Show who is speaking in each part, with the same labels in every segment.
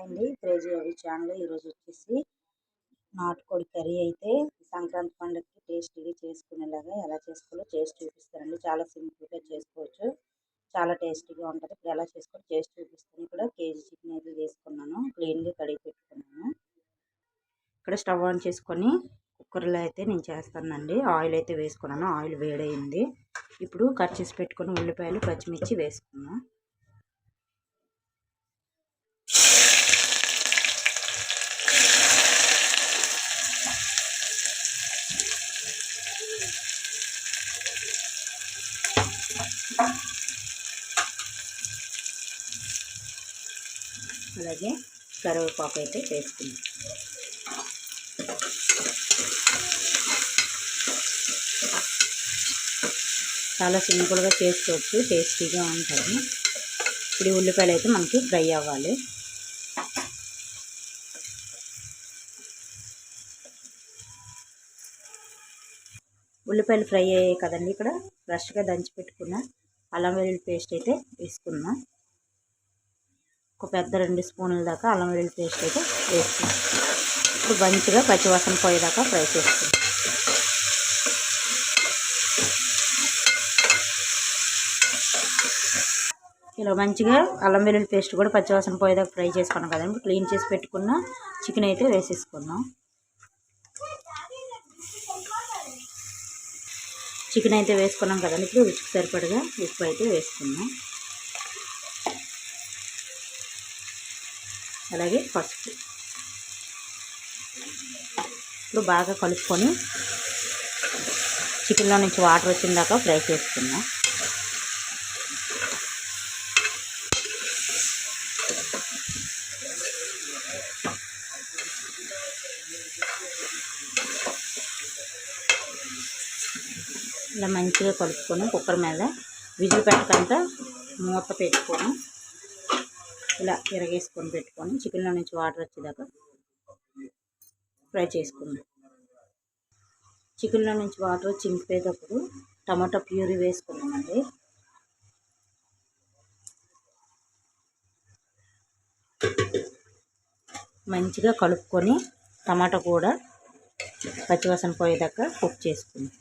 Speaker 1: అండి. క్రేజీ అవి ఛానల్ ఈరోజు వచ్చేసి నాటుకోడి కర్రీ అయితే సంక్రాంతి పండుగకి టేస్టీగా చేసుకునేలాగా ఎలా చేసుకోవాలో చేసి చూపిస్తానండి చాలా సింపుల్గా చేసుకోవచ్చు. చాలా టేస్టీగా ఉంటుంది. ఇప్పుడు ఎలా చేసుకోవాలో చేసి చూపిస్తాను. ఇక్కడ కేజీ చికెన్ అయితే వేసుకున్నాను క్లీన్గా కడిగి పెట్టుకున్నాను. ఇక్కడ స్టవ్ ఆన్ చేసుకొని కుక్కర్లో అయితే నేను చేస్తానండి. ఆయిల్ అయితే వేసుకున్నాను. ఆయిల్ వేడైంది ఇప్పుడు కట్ చేసి పెట్టుకుని ఉల్లిపాయలు పచ్చిమిర్చి వేసుకున్నాను అలాగే కరివేపాకు అయితే వేసుకుందాం చాలా సింపుల్గా చేసుకోవచ్చు టేస్టీగా ఉంటుంది. ఇప్పుడు ఉల్లిపాయలు అయితే మనకి ఫ్రై అవ్వాలి. ఉల్లిపాయలు ఫ్రై అయ్యాయి కదండి ఇక్కడ. ఫ్రెష్గా దంచి పెట్టుకున్న అల్లం వెల్లుల్లి పేస్ట్ అయితే వేసుకున్నాం. ఒక పెద్ద రెండు స్పూన్ల దాకా అల్లం వెల్లుల్లి పేస్ట్ అయితే వేసుకున్నాం. ఇప్పుడు మంచిగా పచ్చివాసన పోయేదాకా ఫ్రై చేసుకుందాం ఇలా మంచిగా అల్లం వెల్లుల్లి పేస్ట్ కూడా పచ్చివాసన పోయేదాకా ఫ్రై చేసుకున్నాం కదండి. క్లీన్ చేసి పెట్టుకున్న చికెన్ అయితే వేసేసుకున్నాం. చికెన్ అయితే వేసుకున్నాం కదండి. ఇప్పుడు రుచికి సరిపడగా ఉప్పు అయితే వేసుకున్నాం అలాగే పసుపు. ఇప్పుడు బాగా కలుపుకొని చికెన్లో నుంచి వాటర్ వచ్చిన దాకా ఫ్రై చేసుకున్నాం ఇలా మంచిగా కలుపుకొని కుక్కర్ మీద విజిల్ పెట్టకుండా మూత పెట్టుకొని ఇలా ఇరగేసుకొని పెట్టుకొని చికెన్లో నుంచి వాటర్ వచ్చేదాకా ఫ్రై చేసుకున్నాం చికెన్లో నుంచి వాటర్ చింపేటప్పుడు టమాటా ప్యూరీ వేసుకున్నామండి మంచిగా కలుపుకొని టమాటా కూడా పచ్చివాసన పోయేదాకా కుక్ చేసుకుందాం.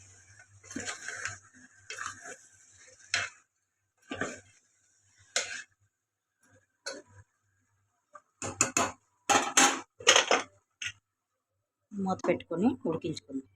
Speaker 1: మూత పెట్టుకొని ఉడికించుకుందాం.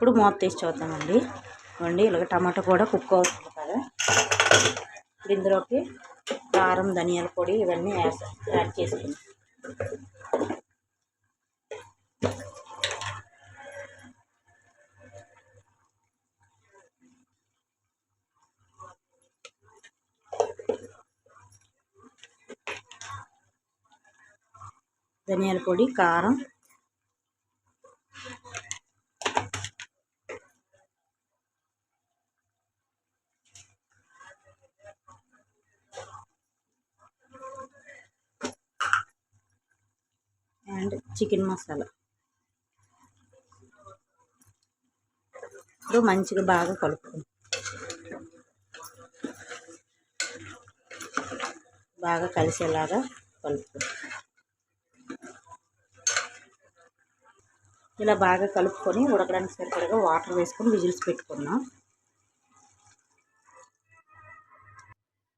Speaker 1: ఇప్పుడు మూత తీసి చూద్దామండి. ఇవ్వండి ఇలాగ టమాటా కూడా కుక్ అవుతుంది కదా. ఇందులోకి కారం ధనియాల పొడి ఇవన్నీ యాడ్ చేసుకుందాం. ధనియాల పొడి కారం అండ్ చికెన్ మసాలా. ఇప్పుడు మంచిగా బాగా కలుపుకుంది. బాగా కలిసేలాగా కలుపుకుంది. ఇలా బాగా కలుపుకొని ఉడకడానికి సరిపడగా వాటర్ వేసుకొని విజిల్స్ పెట్టుకున్నాం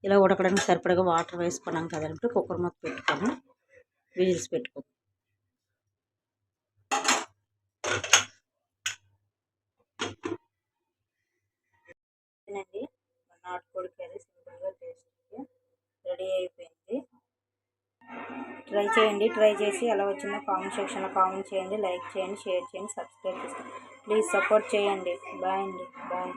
Speaker 1: ఇలా ఉడకడానికి సరిపడగా వాటర్ వేసుకున్నాం కదంటే కుక్కర్ మొత్తం పెట్టుకొని విజిల్స్ పెట్టుకుందాం నాటుకోడి కర్రీ సింపుల్గా టేస్టీగా రెడీ అయిపోయింది ట్రై చేయండి ట్రై చేసి ఎలా వచ్చిందో కామెంట్ సెక్షన్లో కామెంట్ చేయండి లైక్ చేయండి షేర్ చేయండి సబ్స్క్రైబ్ చేసుకోండి ప్లీజ్ సపోర్ట్ చేయండి. బాయ్ అండి. బాయ్.